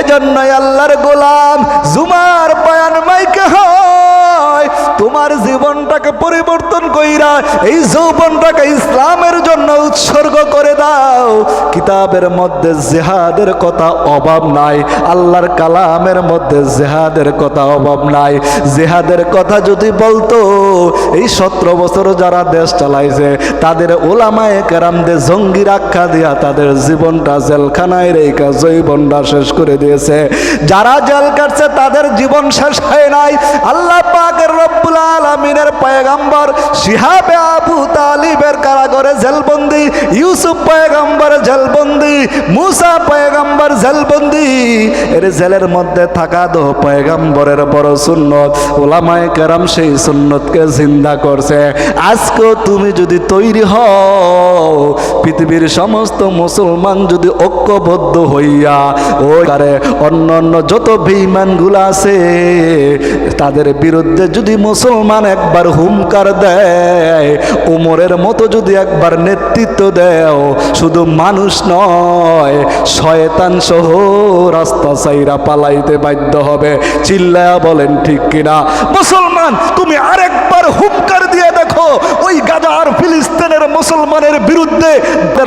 এজন্যই আল্লাহর পরিবর্তন কইরা এই যৌবনটাকে ইসলামের জন্য উৎসর্গ করে দাও। কিতাবের মধ্যে জেহাদের কথা অভাব নাই, আল্লাহর কালামের মধ্যে জেহাদের কথা অভাব নাই। জেহাদের কথা যদি বলতো, এই সতেরো বছর যারা দেশ চালাইছে, তাদের ওলামায়ে কেরামদের জঙ্গি আখ্যা দিয়া তাদের জীবনটা জেলখানায় রেখা জৈবনটা শেষ করে দিয়েছে। যারা জেল কাটছে, তাদের জীবন শেষ হয় নাই। আল্লাহ পাকের রব্বুল আলমিনের পয়গাম্বর শিহাবে আবু তালিবের কারাগরে জেলবন্দি, ইউসুফ পয়গাম্বর জেলবন্দি, মুসা পয়গাম্বর জেলবন্দি। এর জেলের মধ্যে থাকা দো পয়গাম্বরের বড় সুন্নত। ওলামায়ে কেরাম সেই সুন্নতকে জিন্দা করছে। আজকেও তুমি যদি তৈরি হও, পৃথিবীর সমস্ত মুসলমান যদি ঐক্যবদ্ধ হইয়া, ওই কারে অন্য অন্য যত বেঈমানগুলো আছে, তাদের বিরুদ্ধে যদি মুসলমান একবার হুমকার দেয়, উমরের মতো যদি একবার নেতৃত্ব দেও, শুধু মানুষ নয়, শয়তান সহ রাস্তা সাইরা পালাইতে বাধ্য হবে। চিল্লায়া বলেন, ঠিক কিনা? মুসলমান, তুমি আরেকবার হুমকার দিয়ে দেখো, ওই ফিলিস্তিনের মুসলমানের বিরুদ্ধে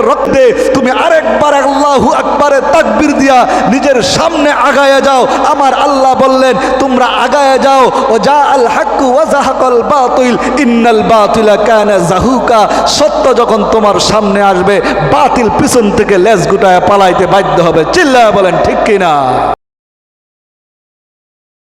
রক্তে তুমি আরেকবার আল্লাহু আকবারে তাকবির দিয়া নিজের সামনে আগায়া যাও। আমার আল্লাহ বললেন, তোমরা আগায়া যাও। ও যা আল হাক্কু জাহাকাল বাতিল। ইন্নাল বাতিলা কানা জাহুকা। সত্য যখন তোমার সামনে আসবে, বাতিল পিছন থেকে লেজ গুটায় পালাইতে বাধ্য হবে। চিল্লায়া বলেন, ঠিক কিনা?